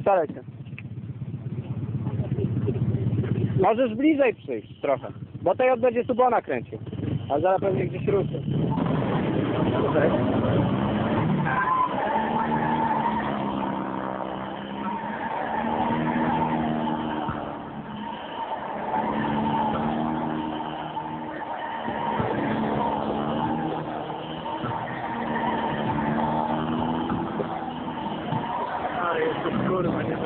Się. Możesz bliżej przyjść trochę, bo tej będzie subona kręcił. A zaraz pewnie gdzieś ruszy. Kurwa, nie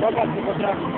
Pokaż, co potrafi.